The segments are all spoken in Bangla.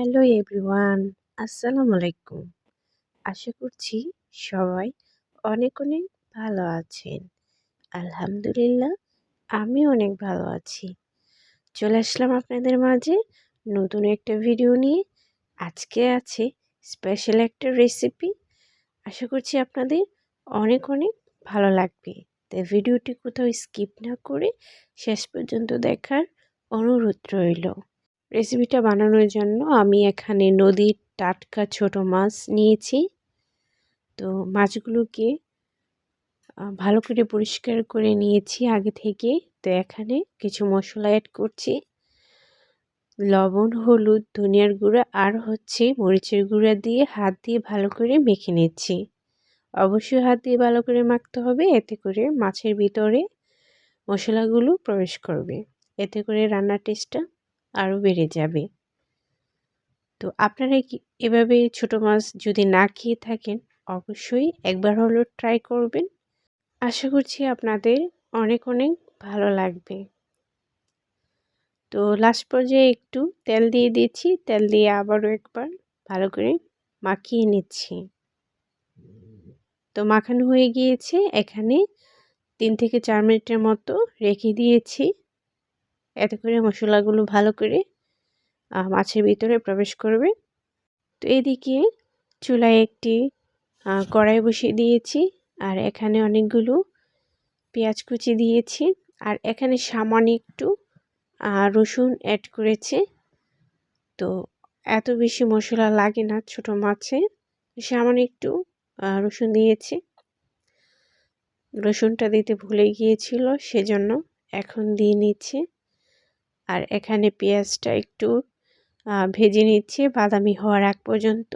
হ্যালো এভরিওয়ান, আসসালামু আলাইকুম। আশা করছি সবাই অনেক অনেক ভালো আছেন। আলহামদুলিল্লাহ আমি অনেক ভালো আছি। চলে আসলাম আপনাদের মাঝে নতুন একটা ভিডিও নিয়ে। আজকে আছে স্পেশাল একটা রেসিপি আশা করছি আপনাদের অনেক অনেক ভালো লাগবে। তাই ভিডিওটি কোথাও স্কিপ না করে শেষ পর্যন্ত দেখার অনুরোধ রইল। রেসিপিটা বানানোর জন্য আমি এখানে নদীর টাটকা ছোট মাছ নিয়েছি। তো মাছগুলোকে ভালো করে পরিষ্কার করে নিয়েছি আগে থেকে। তো এখানে কিছু মশলা অ্যাড করছি। লবণ, হলুদ, ধনিয়ার গুঁড়া আর হচ্ছে মরিচের গুঁড়া দিয়ে হাত দিয়ে ভালো করে মেখে নিচ্ছি। অবশ্যই হাত দিয়ে ভালো করে মাখতে হবে, এতে করে মাছের ভিতরে মশলাগুলো প্রবেশ করবে। এতে করে রান্নার টেস্টটা আরও বেড়ে যাবে। তো আপনারা এভাবে ছোট মাছ যদি না খেয়ে থাকেন, অবশ্যই একবার হলেও ট্রাই করবেন। আশা করছি আপনাদের অনেক অনেক ভালো লাগবে। তো লাস্ট পর্যায়ে একটু তেল দিয়ে দিচ্ছি, তেল দিয়ে আবারও একবার ভালো করে মাখিয়ে নিচ্ছি। তো মাখানো হয়ে গিয়েছে, এখানে তিন থেকে চার মিনিটের মতো রেখে দিয়েছি। এতে করে মশলাগুলো ভালো করে মাছের ভিতরে প্রবেশ করবে। তো এদিকে চুলায় একটি কড়াই বসিয়ে দিয়েছি, আর এখানে অনেকগুলো পেঁয়াজ কুচি দিয়েছি, আর এখানে সামান্য একটু রসুন অ্যাড করেছে। তো এত বেশি মশলা লাগে না ছোট মাছে, সামান্য একটু রসুন দিয়েছি। রসুনটা দিতে ভুলে গিয়েছিল, সেজন্য এখন দিয়ে নিচ্ছে। আর এখানে পেঁয়াজটা একটু ভেজে নিচ্ছে বাদামি হওয়ার আগ পর্যন্ত।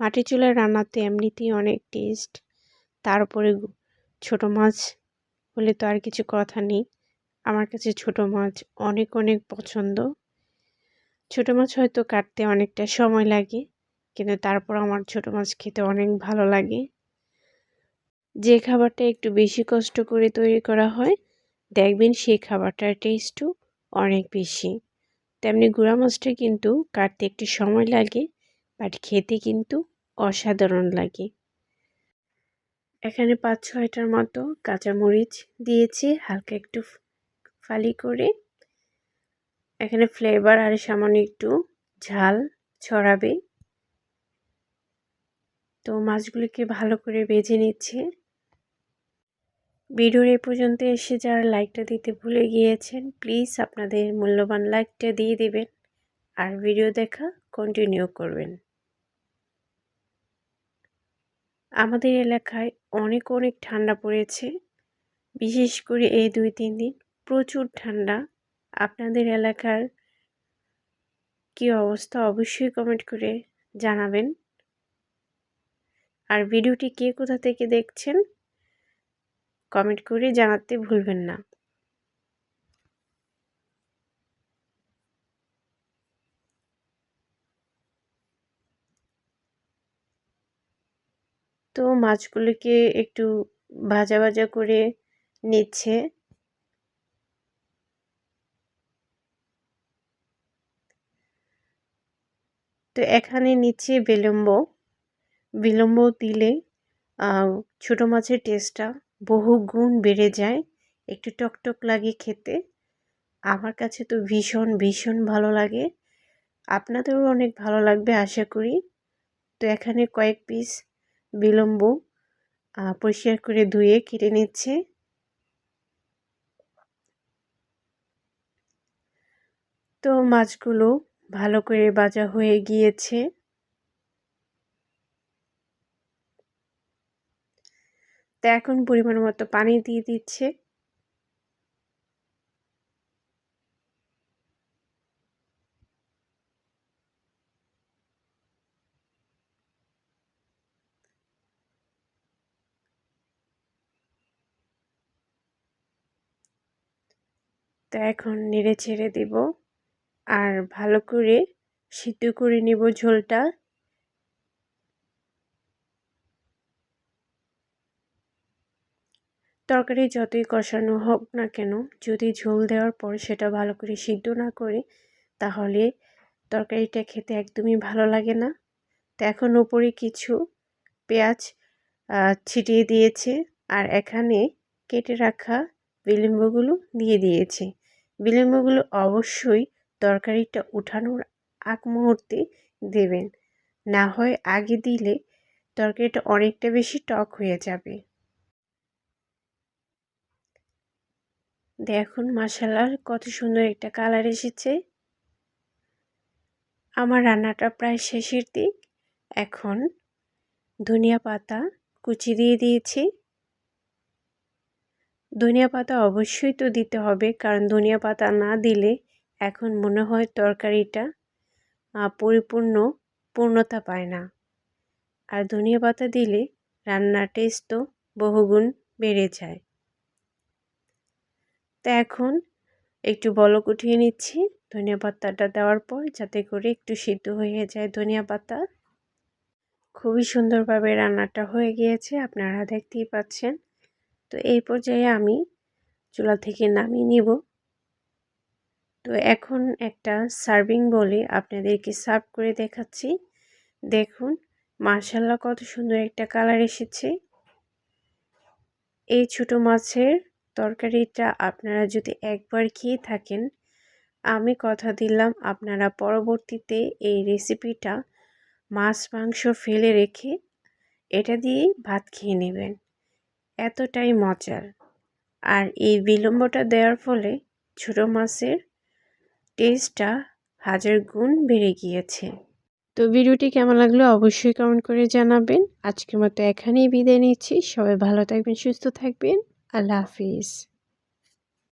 মাটি চুলার রান্নাতে এমনিতেই অনেক টেস্ট তার উপরে ছোট মাছ হলে তো আর কিছু কথা নেই। আমার কাছে ছোট মাছ অনেক অনেক পছন্দ। ছোট মাছ হয়তো কাটতে অনেকটা সময় লাগে। কিন্তু তারপর আমার ছোট মাছ খেতে অনেক ভালো লাগে। যে খাবারটা একটু বেশি কষ্ট করে তৈরি করা হয়, দেখবেন সেই খাবারটার টেস্টও অনেক বেশি। তেমনি গুঁড়া মাছটা কিন্তু কাটতে একটু সময় লাগে বাট খেতে কিন্তু অসাধারণ লাগে। এখানে পাঁচ ছয়টার মতো কাঁচামরিচ দিয়েছি, হালকা একটু ফালি করে। এখানে ফ্লেভার আর সামান্য একটু ঝাল ছড়াবে। তো মাছগুলিকে ভালো করে বেজে নিচ্ছে। ভিডিওর এ পর্যন্ত এসে যারা লাইকটা দিতে ভুলে গিয়েছেন, প্লিজ আপনাদের মূল্যবান লাইকটা দিয়ে দেবেন আর ভিডিও দেখা কন্টিনিউ করবেন। আমাদের এলাকায় অনেক অনেক ঠান্ডা পড়েছে, বিশেষ করে এই দুই তিন দিন প্রচুর ঠান্ডা। আপনাদের এলাকার কি অবস্থা অবশ্যই কমেন্ট করে জানাবেন। আর ভিডিওটি কে কোথা থেকে দেখছেন কমেন্ট করে জানাতে ভুলবেন না। তো মাছগুলোকে একটু ভাজা ভাজা করে নিচ্ছে। তো এখানে নিচ্ছে বিলম্ব বিলম্ব দিলে ছোটো মাছের টেস্টটা বহু গুণ বেড়ে যায়। একটু টকটক লাগে খেতে। আমার কাছে তো ভীষণ ভীষণ ভালো লাগে। আপনাদেরও অনেক ভালো লাগবে আশা করি। তো এখানে কয়েক পিস বিলম্ব পরিষ্কার করে ধুয়ে কেটে নিচ্ছে। তো মাছগুলো ভালো করে বাজা হয়ে গিয়েছে। তো এখন পরিমাণ মতো পানি দিয়ে দিচ্ছে। তো এখন নেড়ে ছেড়ে দিব। আর ভালো করে সিদ্ধ করে নেব ঝোলটা। তরকারি যতই কষানো হোক না কেন, যদি ঝোল দেওয়ার পর সেটা ভালো করে সিদ্ধ না করে, তাহলে তরকারিটা খেতে একদমই ভালো লাগে না। তো এখন উপরে কিছু পেঁয়াজ ছিটিয়ে দিয়েছে আর এখানে কেটে রাখা বিলিম্বগুলো দিয়ে দিয়েছে। বিলিম্বগুলো অবশ্যই তরকারিটা উঠানোর আগ মুহূর্তে দেবেন। না হয় আগে দিলে তরকারিটা অনেকটা বেশি টক হয়ে যাবে। দেখুন মশালার কত সুন্দর একটা কালার এসেছে। আমার রান্নাটা প্রায় শেষের দিক। এখন ধনিয়া পাতা কুচি দিয়ে দিয়েছি। ধনিয়া পাতা অবশ্যই তো দিতে হবে, কারণ ধনিয়া পাতা না দিলে এখন মনে হয় তরকারিটা পরিপূর্ণ পূর্ণতা পায় না। আর ধনিয়া পাতা দিলে রান্নার টেস্ট তো বহুগুণ বেড়ে যায়। তো এখন একটু বলক উঠিয়ে নিচ্ছি। ধনিয়া পাতাটা দেওয়ার পর যাতে করে একটু সিদ্ধ হয়ে যায় ধনিয়া পাতা। খুবই সুন্দরভাবে রান্নাটা হয়ে গিয়েছে, আপনারা দেখতেই পাচ্ছেন। তো এই পর্যায়ে আমি চুলা থেকে নামিয়ে নিব। তো এখন একটা সার্ভিং বলে আপনাদেরকে সার্ভ করে দেখাচ্ছি। দেখুন মার্শাল্লাহ কত সুন্দর একটা কালার এসেছে। এই ছোট মাছের তরকারিটা আপনারা যদি একবার খেয়ে থাকেন, আমি কথা দিলাম আপনারা পরবর্তীতে এই রেসিপিটা মাছ, মাংস ফেলে রেখে এটা দিয়েই ভাত খেয়ে নেবেন। এতটাই মজার। আর এই বিলম্বটা দেওয়ার ফলে ছোটো মাছের টেস্টটা হাজার গুণ বেড়ে গিয়েছে। তো ভিডিওটি কেমন লাগল অবশ্যই কমেন্ট করে জানাবেন। আজকের মতো এখানেই বিদায় নিচ্ছি। সবাই ভালো থাকবেন, সুস্থ থাকবেন। আল্লাহ হাফিজ